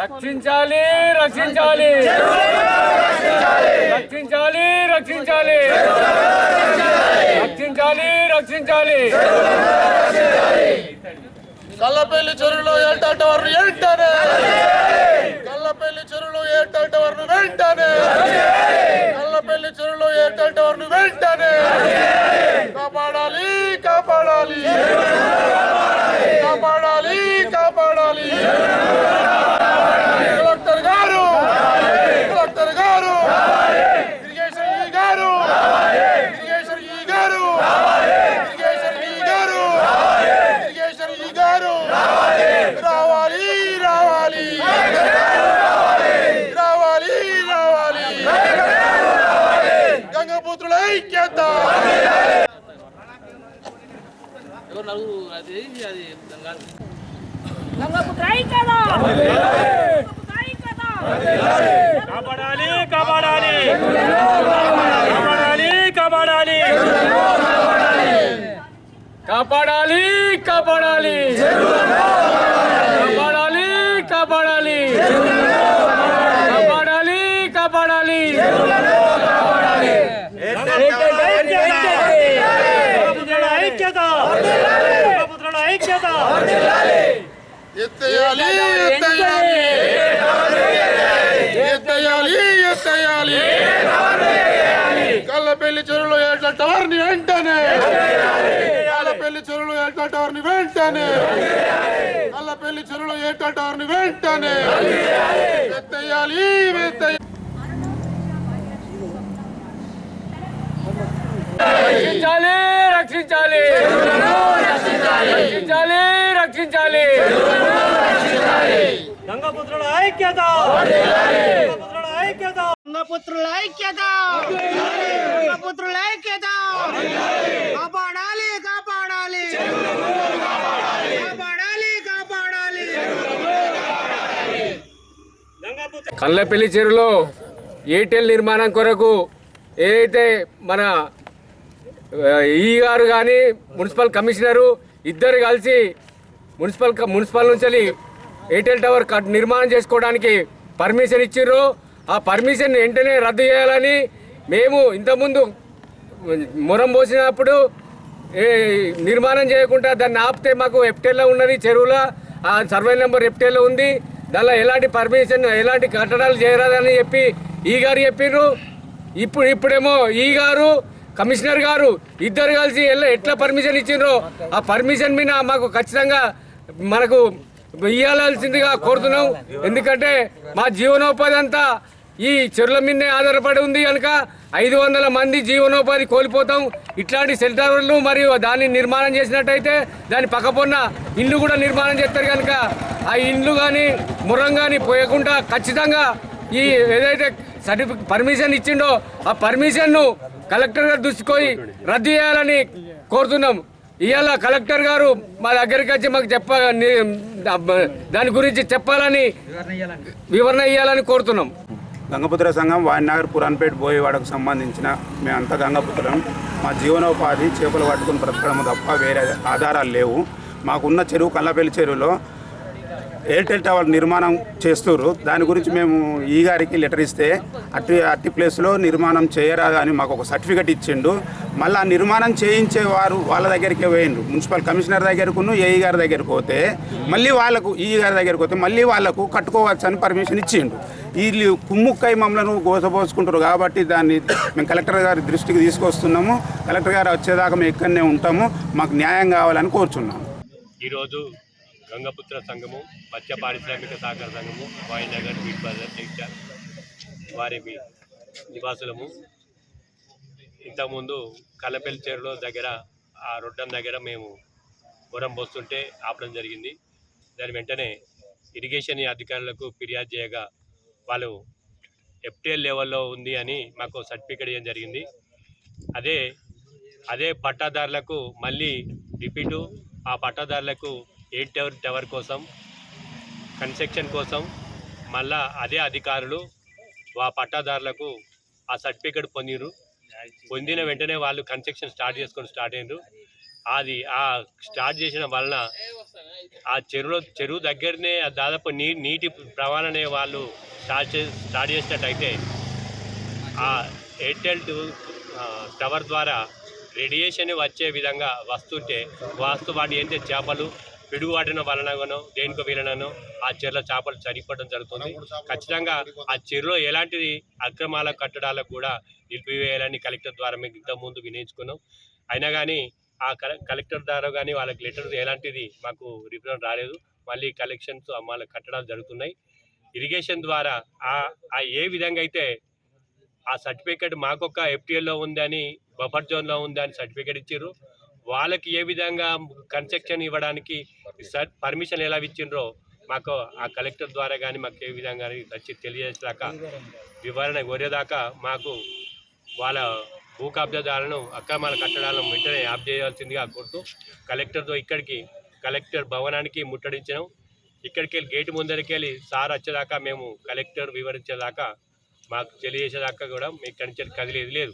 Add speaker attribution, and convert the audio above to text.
Speaker 1: రక్షించాలి రక్షించాలి. రక్షించాలి రక్షించాలి. రక్షించాలి రక్షించాలి.
Speaker 2: కల్లపల్లి చెరువులో ఎయిర్టెల్ వారు ని వెంటనే. కల్లపల్లి చెరువులో ఎయిర్టెల్ వారు ని వెంటనే. కల్లపల్లి చెరువులో ఎయిర్టెల్ వారు వెంటనే. కాపాడాలి. కాపాడాలి. కాపాడాలి కాపాడాలి. కలెక్టర్ గారు కలెక్టర్ గారు ఇరిగేషన్ ఈ గారు ఇరిగేషన్ ఈ గారు ఇరిగేషన్ ఈ గారు ఇరిగేషన్ ఈ గారు. రావాలి రావాలి. రావాలి రావాలి. గంగపుత్రుల ఐక్యత.
Speaker 3: గంగపుత్ర ఐక్యత గంగపుత్ర ఐక్యత
Speaker 4: కాపాడాలి కాపాడాలి. కాపాడాలి కాపాడాలి.
Speaker 1: కాపాడాలి కాపాడాలి. కాపాడాలి కాపాడాలి. కాపాడాలి కాపాడాలి.
Speaker 4: పుత్రుల ఐక్యత ఐక్యత
Speaker 2: ఎత్తేయాలి ఎత్తేయాలి ఎత్తేయాలి ఎత్తేయాలి కళ్ళపెల్లి చెరువులు ఏట్ల టవర్ని వెంటనే కళ్ళపెల్లి చెరువులు ఏట్ల టవర్ని వెంటనే కళ్ళపెల్లి చెరువులు ఏట్ల టవర్ని వెంటనే ఎత్తేయాలి ఎత్తేయాలి
Speaker 1: రక్షించాలి. రక్షించాలి
Speaker 4: గంగపుత్రుల ఐక్యత. గంగపుత్రుల ఐక్యత.
Speaker 3: గంగపుత్రుల ఐక్యత. గంగపుత్రుల ఐక్యత. కాపాడాలి కాపాడాలి. కాపాడాలి కాపాడాలి.
Speaker 1: కళ్ళపల్లి చెరువులో ఎయిర్టెల్ నిర్మాణం కొరకు ఏదైతే మన ఈ గారు కానీ మున్సిపల్ కమిషనరు ఇద్దరు కలిసి మున్సిపల్ మున్సిపల్ నుంచి ఎయిర్టెల్ టవర్ కట్ నిర్మాణం చేసుకోవడానికి పర్మిషన్ ఇచ్చిర్రు. ఆ పర్మిషన్ వెంటనే రద్దు చేయాలని మేము ఇంతకుముందు మొరం పోసినప్పుడు నిర్మాణం చేయకుండా దాన్ని ఆపితే మాకు ఎఫ్టెల్లో ఉన్నది చెరువులో ఆ సర్వే నెంబర్ ఎఫ్టెల్లో ఉంది. దానిలో ఎలాంటి పర్మిషన్ ఎలాంటి కట్టడాలు చేయరాదని చెప్పి ఈ గారు చెప్పిర్రు. ఇప్పుడు ఇప్పుడేమో ఈ గారు కమిషనర్ గారు ఇద్దరు కలిసి ఎట్లా పర్మిషన్ ఇచ్చిండ్రో ఆ పర్మిషన్ మీద మాకు ఖచ్చితంగా మనకు ఇవ్వాల్సిందిగా కోరుతున్నాం. ఎందుకంటే మా జీవనోపాధి అంతా ఈ చెరువుల మీదనే ఆధారపడి ఉంది కనుక ఐదు వందల మంది జీవనోపాధి కోల్పోతాం. ఇట్లాంటి సెల్టర్లు మరియు దాన్ని నిర్మాణం చేసినట్టయితే దాని పక్కపొన్న ఇల్లు కూడా నిర్మాణం చేస్తారు కనుక ఆ ఇల్లు కానీ మురం కానీ పోయకుండా ఖచ్చితంగా ఈ ఏదైతే సర్టిఫికేట్ పర్మిషన్ ఇచ్చిండో ఆ పర్మిషన్ను కలెక్టర్ గారు దృష్టికి రద్దు చేయాలని కోరుతున్నాం. ఇవాళ కలెక్టర్ గారు మా దగ్గరికి వచ్చి మాకు చెప్ప దాని గురించి చెప్పాలని వివరణ ఇవ్వాలని కోరుతున్నాం.
Speaker 5: గంగపుత్ర సంఘం వాయినగర్ పురాన్పేట బోయవాడకు సంబంధించిన మేమంతా గంగపుత్రం. మా జీవనోపాధి చేపలు పట్టుకుని బ్రతకడం తప్ప వేరే ఆధారాలు లేవు. మాకున్న చెరువు కళ్ళపల్లి చెరువులో ఎయిర్టెల్ టవర్ నిర్మాణం చేస్తున్నారు దాని గురించి మేము ఈ గారికి లెటర్ ఇస్తే అట్టి అట్టి ప్లేస్లో నిర్మాణం చేయరా అని మాకు ఒక సర్టిఫికెట్ ఇచ్చిండు. మళ్ళీ ఆ నిర్మాణం చేయించే వారు వాళ్ళ దగ్గరికి పోయిండ్రు. మున్సిపల్ కమిషనర్ దగ్గరకును ఏఈ గారి దగ్గరికి పోతే మళ్ళీ వాళ్ళకు ఈ గారి దగ్గరికి పోతే మళ్ళీ వాళ్ళకు కట్టుకోవచ్చు అని పర్మిషన్ ఇచ్చిండు. వీళ్ళు కుమ్ముక్కై మమ్మల్ని గోసపోసుకుంటారు కాబట్టి దాన్ని మేము కలెక్టర్ గారి దృష్టికి తీసుకొస్తున్నాము. కలెక్టర్ గారు వచ్చేదాకా మేము ఇక్కడనే ఉంటాము. మాకు న్యాయం కావాలని కోరుచున్నాము.
Speaker 6: ఈరోజు గంగపుత్ర సంఘము మత్స్య పారిశ్రామిక సహకార సంఘము వాయినగర్ బీట్ బజార్ జగిత్యాల వారి నివాసులము. ఇంతకుముందు కలపెల్లి చేరులో దగ్గర ఆ రొడ్డం దగ్గర మేము గురం పోస్తుంటే ఆపడం జరిగింది. దాని వెంటనే ఇరిగేషన్ అధికారులకు ఫిర్యాదు చేయగా వాళ్ళు ఎఫ్టీఎల్ లెవెల్లో ఉంది అని మాకు సర్టిఫికేట్ ఇవ్వడం జరిగింది. అదే అదే పట్టాదారులకు మళ్ళీ రిపీటు ఆ పట్టాదారులకు ఎయిట్ టవర్ టవర్ కోసం కన్స్ట్రక్షన్ కోసం మళ్ళా అదే అధికారులు ఆ పట్టాదారులకు ఆ సర్టిఫికేట్ పొందిరు పొందిన వెంటనే వాళ్ళు కన్స్ట్రక్షన్ స్టార్ట్ చేసుకొని స్టార్ట్ అయినరు అది ఆ స్టార్ట్ చేసిన వలన ఆ చెరువులో చెరువు దగ్గరనే ఆ దాదాపు నీ నీటి ప్రవాణనే వాళ్ళు స్టార్ట్ చే స్టార్ట్ చేసినట్టయితే ఆ ఎయిర్టెల్ టు టవర్ ద్వారా రేడియేషన్ వచ్చే విధంగా వస్తుంటే వాస్తు వాటి ఏంటంటే చేపలు పిడుగువాటిన వలనగానో దేనికో వీలనో ఆ చెరువులో చేపలు చనిపోవడం జరుగుతుంది. ఖచ్చితంగా ఆ చెరువులో ఎలాంటి అక్రమాల కట్టడాలకు కూడా నిలిపివేయాలని కలెక్టర్ ద్వారా మేము ఇంతకుముందు వినియోగించుకున్నాం అయినా కానీ ఆ కల- కలెక్టర్ ద్వారా కానీ వాళ్ళకి లెటర్ ఎలాంటిది మాకు రిప్రజెంట్ రాలేదు. మళ్ళీ కలెక్షన్స్ వాళ్ళ కట్టడాలు జరుగుతున్నాయి. ఇరిగేషన్ ద్వారా ఆ ఆ ఏ విధంగా అయితే ఆ సర్టిఫికేట్ మాకొక ఎఫ్టీఎల్లో ఉందని బఫర్ జోన్లో ఉందని సర్టిఫికేట్ ఇచ్చారు వాళ్ళకి ఏ విధంగా కన్స్ట్రక్షన్ ఇవ్వడానికి సార్ పర్మిషన్ ఎలా ఇచ్చిండ్రో మాకు ఆ కలెక్టర్ ద్వారా కానీ మాకు ఏ విధంగా వచ్చి తెలియజేసాక వివరణ కోరేదాకా మాకు వాళ్ళ భూ కబ్జాదారులను అక్రమాల కట్టడాలను వెంటనే ఆప్ చేయాల్సిందిగా కోరుతూ కలెక్టర్తో ఇక్కడికి కలెక్టర్ భవనానికి ముట్టడించాం ఇక్కడికి వెళ్ళి గేటు ముందరికి వెళ్ళి సార్ వచ్చేదాకా మేము కలెక్టర్ వివరించేదాకా మాకు తెలియజేసేదాకా కూడా మీ ఇక్కడి నుంచి కదిలేదు లేదు.